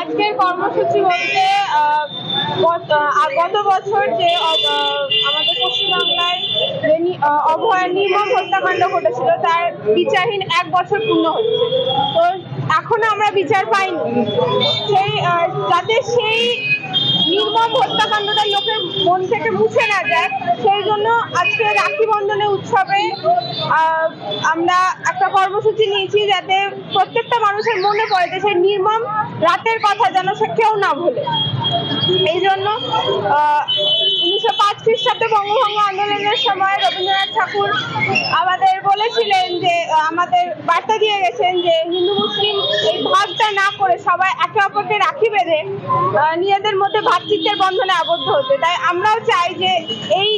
আজকের কর্মসূচি বলতে গত বছর যে আমাদের পশ্চিমবাংলায় যে অভয়ার নির্মম হত্যাকাণ্ড ঘটেছিল, তার বিচারহীন এক বছর পূর্ণ হচ্ছে তো এখনও আমরা বিচার পাইনি। সেই যাতে সেই নির্মম হত্যাকাণ্ডটা লোকের মন থেকে মুছে না যায়। সেই জন্য আজকে রাখি বন্ধনের উৎসবে আমরা একটা কর্মসূচি নিয়েছি যাতে প্রত্যেকটা মানুষের মনে পড়ে যে সেই নির্মম, রাতের কথা যেন সে কেউ না ভুলে। এই জন্য উনিশশো পাঁচ খ্রিস্টাব্দে বঙ্গভঙ্গ আন্দোলনের সময় রবীন্দ্রনাথ ঠাকুর আমাদের বলেছিলেন যে, আমাদের বার্তা দিয়ে গেছেন যে হিন্দু মুসলিম এই ভাগটা না করে সবাই একে অপরকে নিজেদের মধ্যে ভ্রাতৃত্বের বন্ধনে আবদ্ধ হতে। তাই আমরাও চাই যে এই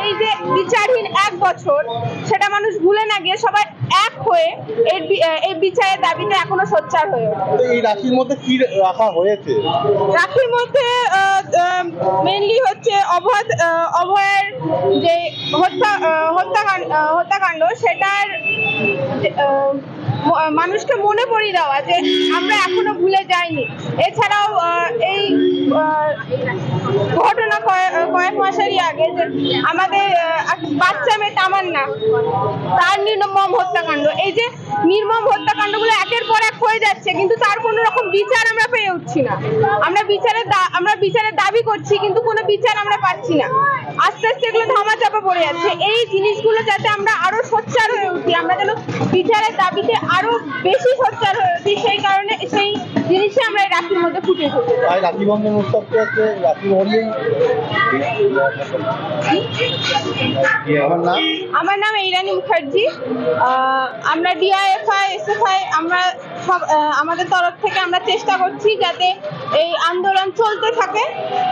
এই যে বিচারহীন এক বছর সেটা মানুষ ভুলে না গিয়ে সবাই এক হয়ে এর এই বিচারের দাবিতে এখনও সোচ্চার হয়ে এই রাখির মধ্যে কি রাখা হয়েছে? রাখির মধ্যে মেনলি হচ্ছে আহ, অভয়ের যে হত্যা হত্যাকাণ্ড হত্যাকাণ্ড সেটার মানুষকে মনে পড়িয়ে দেওয়া যে আমরা এখনও ভুলে যাইনি। এছাড়াও এই ঘটনা কয়ে- কয়েক মাসেরই আগে যে আমাদের বাচ্চা মেয়ে তামান্না তার নির্মম হত্যাকাণ্ড। এই যে নির্মম হত্যাকাণ্ডগুলো একের পর এক হয়ে যাচ্ছে, কিন্তু তার কোনো রকম বিচার আমরা পেয়ে উঠছি না। আমরা বিচারের আমরা বিচারের দাবি করছি, কিন্তু কোনো বিচার আমরা পাচ্ছি না। আস্তে আস্তে এগুলো ধামাচাপা পড়ে যাচ্ছে। এই জিনিসগুলো যাতে আমরা আরও সোচ্চার হয়ে উঠি, আমরা যেন বিচারের দাবিতে আরও বেশি সোচ্চার হয়ে তাই রাখি বন্ধন উৎসবটা হচ্ছে রাখি বন্ধন। আমার নাম? আমার নাম ইরানি মুখার্জি। আমরা ডিআইএফআই এসএফআই আমরা সব আমাদের তরফ থেকে আমরা চেষ্টা করছি যাতে এই আন্দোলন চলতে থাকে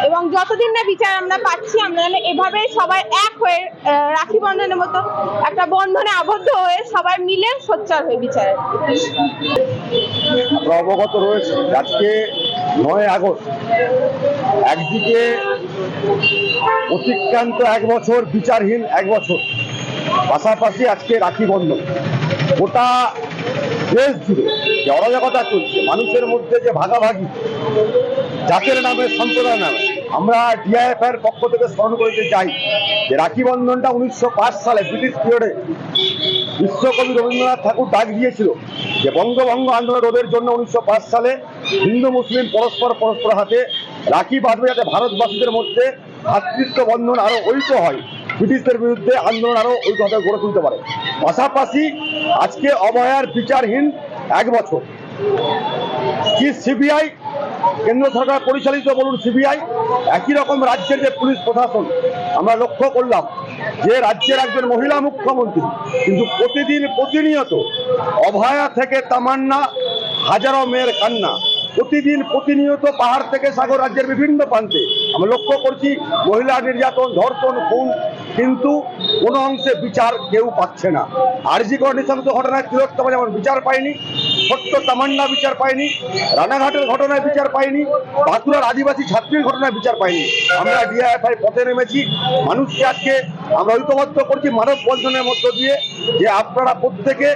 এবং যতদিন না বিচার আমরা পাচ্ছি আমরা যেন এভাবে সবাই এক হয়ে রাখি বন্ধনের মতো একটা বন্ধনে আবদ্ধ হয়ে সবাই মিলে সোচ্চার হয়ে বিচারে। অবগত রয়েছে। আজকে নয় আগস্ট। একদিকে অতিক্রান্ত এক বছর, বিচারহীন এক বছর। পাশাপাশি আজকে রাখি বন্ধন গোটা দেশ জুড়ে যে অরাজকতা চলছে, মানুষের মধ্যে যে ভাগাভাগি, জাতের নামে, সম্প্রদায়ের নামে, আমরা ডিআইএফ এর পক্ষ থেকে স্মরণ করতে চাই যে রাখি বন্ধনটা উনিশশো পাঁচ সালে ব্রিটিশ পিরিয়ডে বিশ্বকবি রবীন্দ্রনাথ ঠাকুর ডাক দিয়েছিল যে বঙ্গভঙ্গ আন্দোলন রোধের জন্য উনিশশো পাঁচ সালে হিন্দু, মুসলিম, পরস্পর পরস্পর হাতে রাখি বাঁধবে যাতে ভারতবাসীদের মধ্যে ভাতৃত্ব বন্ধন আরও ঐক্য হয়। ব্রিটিশদের বিরুদ্ধে আন্দোলন আরও ঐক্যভাবে গড়ে তুলতে পারে। পাশাপাশি আজকে অভয়ার বিচারহীন এক বছর। কি সিবিআই, কেন্দ্র সরকার পরিচালিত বলুন সিবিআই, একই রকম রাজ্যের যে পুলিশ প্রশাসন, আমরা লক্ষ্য করলাম যে রাজ্যের একজন মহিলা মুখ্যমন্ত্রী, কিন্তু প্রতিদিন প্রতিনিয়ত অভয়া থেকে তামান্না, হাজারো মেয়ের কান্না প্রতিদিন প্রতিনিয়ত পাহাড় থেকে সাগর রাজ্যের বিভিন্ন প্রান্তে। আমরা লক্ষ্য করছি, মহিলা নির্যাতন, ধর্ষণ, খুন, কিন্তু কোনো অংশে বিচার কেউ পাচ্ছে না। আরজিকর নৃশংস ঘটনায় তিলোত্তমা যেমন বিচার পায়নি ছোট্ট তামান্না বিচার পায়নি, রানাঘাটের ঘটনায় বিচার পায়নি, বাঁকুড়ার আদিবাসী ছাত্রীর ঘটনায় বিচার পায়নি। আমরা ডিআইএফআই পথে নেমেছি। মানুষকে আজকে আমরা ঐক্যবদ্ধ করছি মানব বন্ধনের মধ্য দিয়ে যে আপনারা প্রত্যেকে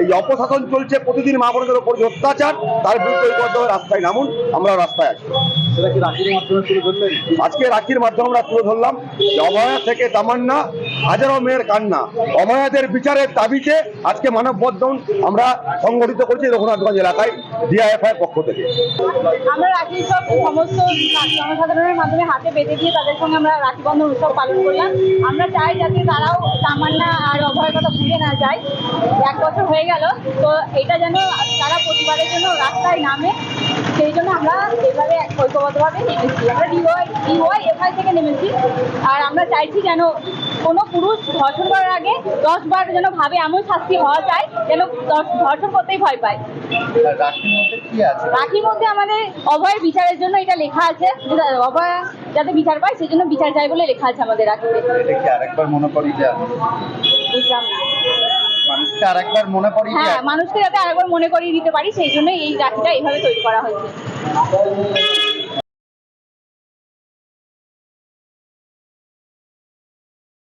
এই অপশাসন চলছে প্রতিদিন মা বোনদের উপর যে অত্যাচার তার বিরুদ্ধে ঐক্যবদ্ধ হয়ে রাস্তায় নামুন আমরা রাস্তায় আছি সেটা কি রাখির মাধ্যমে তুলে ধরলেন আজকে রাখির মাধ্যমে আমরা তুলে ধরলাম যে অভয়া থেকে তামান্না হাজারো মেয়ের কান্না। অভয়াদের বিচারের দাবিতে আজকে মানববন্ধন আমরা সংগঠিত করছি রঘুনাথগঞ্জ এলাকায় ডিআইএফআই পক্ষ থেকে। আমরা রাখি উৎসব সমস্ত জনসাধারণের মাধ্যমে হাতে বেঁধে দিয়ে তাদের সঙ্গে আমরা রাখি বন্ধন উৎসব পালন করলাম। আমরা চাই যাতে তারাও তামান্না আর অভয়ের কথা ভুলে না যায়। এক বছর হয়ে গেল তো এটা যেন তারা প্রতিবারের জন্য রাস্তায় নামে সেই জন্য আমরা এভাবে ঐক্যবদ্ধভাবে নেমেছি। আমরা ডিওয়াই ডিওয়াই এফআই থেকে নেমেছি আর আমরা চাইছি যেন কোনো পুরুষ ধর্ষণ করার আগে দশ বার যেন ভাবে এমন শাস্তি হওয়া চাই যেন ধর্ষণ করতেই ভয় পায়। রাখির মধ্যে আমাদের অভয়ের বিচারের জন্য এটা লেখা আছে। অভয় যাতে বিচার পায় সেই জন্য বিচার চাই বলে লেখা আছে আমাদের আগে আরেকবার মনে করি যে বুঝলাম না। মানুষকে আরেকবার মনে করি হ্যাঁ মানুষকে যাতে আরেকবার মনে করিয়ে দিতে পারি সেই জন্য এই রাখিটা এইভাবে তৈরি করা হয়েছে।